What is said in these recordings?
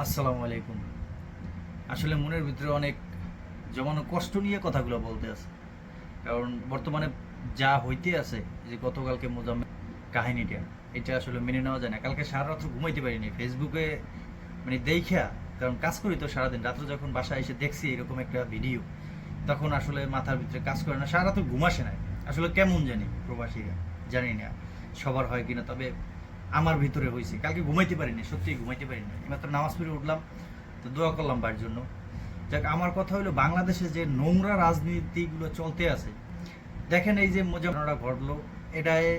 আসসালামু আলাইকুম। আসলে মনের ভিতরে অনেক জমানো কষ্ট নিয়ে কথাগুলো বলতে আছে। কারণ বর্তমানে যা হইতে আছে যে গতকালকে মোজাম্মেল কাহিনীটা, এটা আসলে মেনে নেওয়া যায় না। কালকে সারা রাত্র ঘুমাইতে পারিনি। ফেসবুকে মানে দেখা কারণ কাজ করি তো সারাদিন। রাত্রে যখন বাসায় এসে দেখছি এরকম একটা ভিডিও তখন আসলে মাথার ভিতরে কাজ করে না। সারা রাত্র ঘুম আসে না। আসলে কেমন জানি প্রবাসীরা, জানি না। সবার হয় কিনা, তবে আমার ভিতরে হয়েছে। কালকে ঘুমাইতে পারিনি সত্যিই ঘুমাইতে পারিনি মাত্র নামাজ পড়ে উঠলাম, তো দোয়া করলাম বার জন্য। যাক, আমার কথা হলো বাংলাদেশে যে নোংরা রাজনীতিগুলো চলতে আছে, দেখেন এই যে মোজামরা ঘটলো, এটায়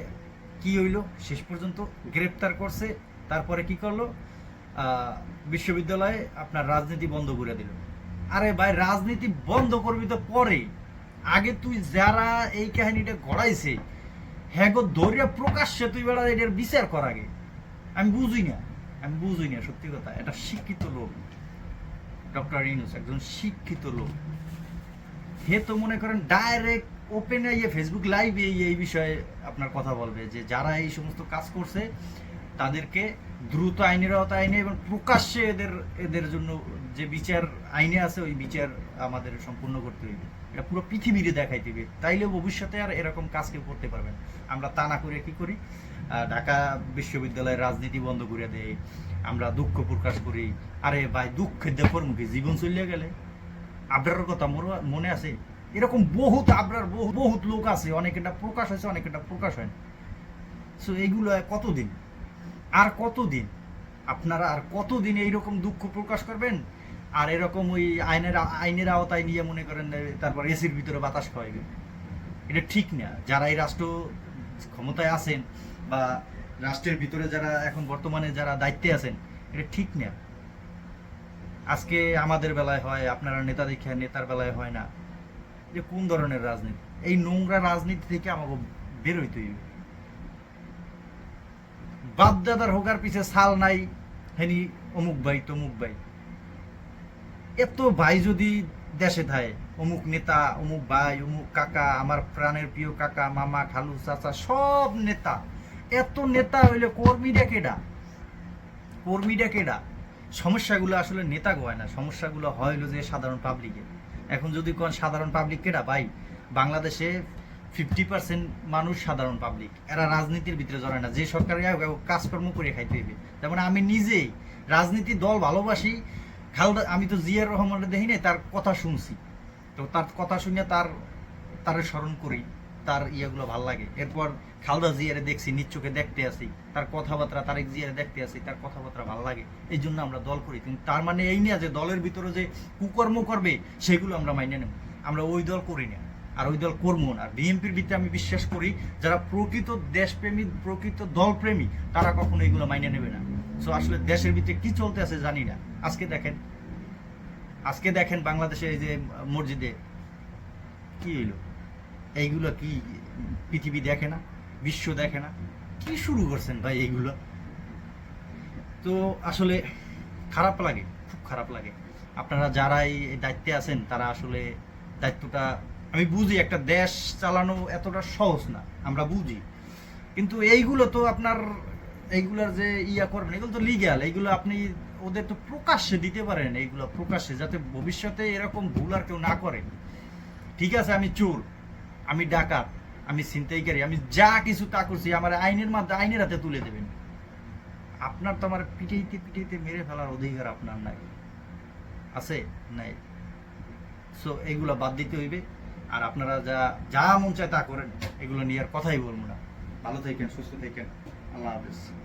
কি হইল? শেষ পর্যন্ত গ্রেপ্তার করছে, তারপরে কি করল? বিশ্ববিদ্যালয়ে আপনার রাজনীতি বন্ধ করে দিল। আরে ভাই, রাজনীতি বন্ধ করবি তো পরে। আগে তুই যারা এই কাহিনীটা গড়াইছে হ্যাঁ গো দৌড়িয়া প্রকাশ্যে তুই বেড়া এটার বিচার কর আগে। আমি বুঝি না, আমি বুঝি না, সত্যি কথা। এটা শিক্ষিত লোক। ডক্টর ইনুস একজন শিক্ষিত লোক। হে তো মনে করেন ডাইরেক্ট ওপেনে ইয়ে ফেসবুক লাইভে এই বিষয়ে আপনার কথা বলবে যে যারা এই সমস্ত কাজ করছে তাদেরকে দ্রুত আইনের আওতায় আইনে এবং প্রকাশ্যে এদের এদের জন্য যে বিচার আইনে আছে, ওই বিচার আমাদের সম্পূর্ণ করতে হইবে। এটা পুরো পৃথিবীরে দেখাই হবে তাইলে ভবিষ্যতে আর এরকম কাজ কেউ করতে পারবে না। আমরা তা না করে কি করি? ঢাকা বিশ্ববিদ্যালয়ের রাজনীতি বন্ধ করে দেয় আমরা দুঃখ প্রকাশ করি। আরে ভাই, দুঃখের দেখর মুখে জীবন চলিয়া গেলে? আবরার কথা মনে আছে? এরকম বহুত আবরার বহু বহুত লোক আছে। অনেকেটা প্রকাশ হয়েছে, অনেকেটা প্রকাশ হয় সো এইগুলো কতদিন? আর কতদিন? আপনারা আর কতদিন এইরকম দুঃখ প্রকাশ করবেন? আর এরকম ওই আইনের আইনের আওতায় নিয়ে মনে করেন তারপর এসির ভিতরে বাতাস খাওয়াইবে। এটা ঠিক না। যারা এই রাষ্ট্র ক্ষমতায় আছেন বা রাষ্ট্রের ভিতরে যারা এখন বর্তমানে যারা দায়িত্বে আছেন, এটা ঠিক না। আজকে আমাদের বেলায় হয়, আপনারা নেতা দেখে নেতার বেলায় হয় না। যে কোন ধরনের রাজনীতি? এই নোংরা রাজনীতি থেকে আমাকে বেরোইতে হইবে। বাপদাদার হোকার পিছে সাল নাই, হেনি অমুক ভাই, তমুক ভাই। এত ভাই যদি দেশে থাকে, অমুক নেতা, অমুক ভাই, অমুক কাকা, আমার প্রাণের প্রিয় কাকা, মামা, খালু, চাচা, সব নেতা। এত নেতা হইলে কর্মীরা কেডা? কর্মীরা কেডা? সমস্যাগুলো আসলে নেতা হয় না, সমস্যাগুলো হয় যে সাধারণ পাবলিকে এখন যদি কোন সাধারণ পাবলিক কেডা? ভাই, বাংলাদেশে ফিফটি পার্সেন্ট মানুষ সাধারণ পাবলিক এরা রাজনীতির ভিতরে জড়ায় না। যে সরকারি কাজকর্ম করে খাইতে হইবে। যেমন আমি নিজেই রাজনীতি দল ভালোবাসি। খালদা, আমি তো জিয়ার রহমানের দেখি নাই, তার কথা শুনছি। তো তার কথা শুনে তার তার স্মরণ করি। তার ইয়েগুলো ভালো লাগে। এরপর খালদা জিয়ারে দেখছি, নিজ দেখতে আসি তার কথাবার্তা তারেক জিয়ারে দেখতে আসি তার কথাবার্তা ভালো লাগে। এই জন্য আমরা দল করি। কিন্তু তার মানে এই না যে দলের ভিতরে যে কুকর্ম করবে, সেগুলো আমরা মাইনে নেব। আমরা ওই দল করি না। আর ওই দল করব না। বিএনপির ভিতরে আমি বিশ্বাস করি, যারা প্রকৃত দেশপ্রেমী, প্রকৃত দলপ্রেমী, তারা কখনো এগুলো মাইনে নেবে না। সো আসলে দেশের ভিতরে কি চলতে আছে জানি না। আজকে দেখেন আজকে দেখেন বাংলাদেশে এই যে মসজিদে, কি এলো এইগুলো কি পৃথিবী দেখে না? বিশ্ব দেখে না? কি শুরু করছেন ভাই এইগুলো? তো আসলে খারাপ লাগে, খুব খারাপ লাগে। আপনারা যারা এই দায়িত্বে আছেন, তারা আসলে দায়িত্বটা আমি বুঝি একটা দেশ চালানো এতটা সহজ না, আমরা বুঝি। কিন্তু এইগুলো তো আপনার, এইগুলার যে ইয়া করবেন, এগুলো তো লিগ্যাল এইগুলো আপনি, ওদের তো প্রকাশ্যে দিতে পারেন, এইগুলো প্রকাশ্যে, যাতে ভবিষ্যতে এরকম ভুল আর কেউ না করে। ঠিক আছে, আমি চোর, আমি ডাকাত, আমি ছিনতাইকারী, আমি যা কিছু তা করছি, আমার আইনের মাধ্যমে, আইনের হাতে তুলে দেবেন। আপনার তো আমার পিটাইতে পিটাইতে মেরে ফেলার অধিকার আপনার নাই। আছে? নাই। সো এগুলো বাদ দিতে হইবে। আর আপনারা যা যা মন চায় তা করেন। এগুলো নিয়ে আর কথাই বলব না। ভালো থাকেন, সুস্থ থাকেন। আল্লাহ হাফেজ।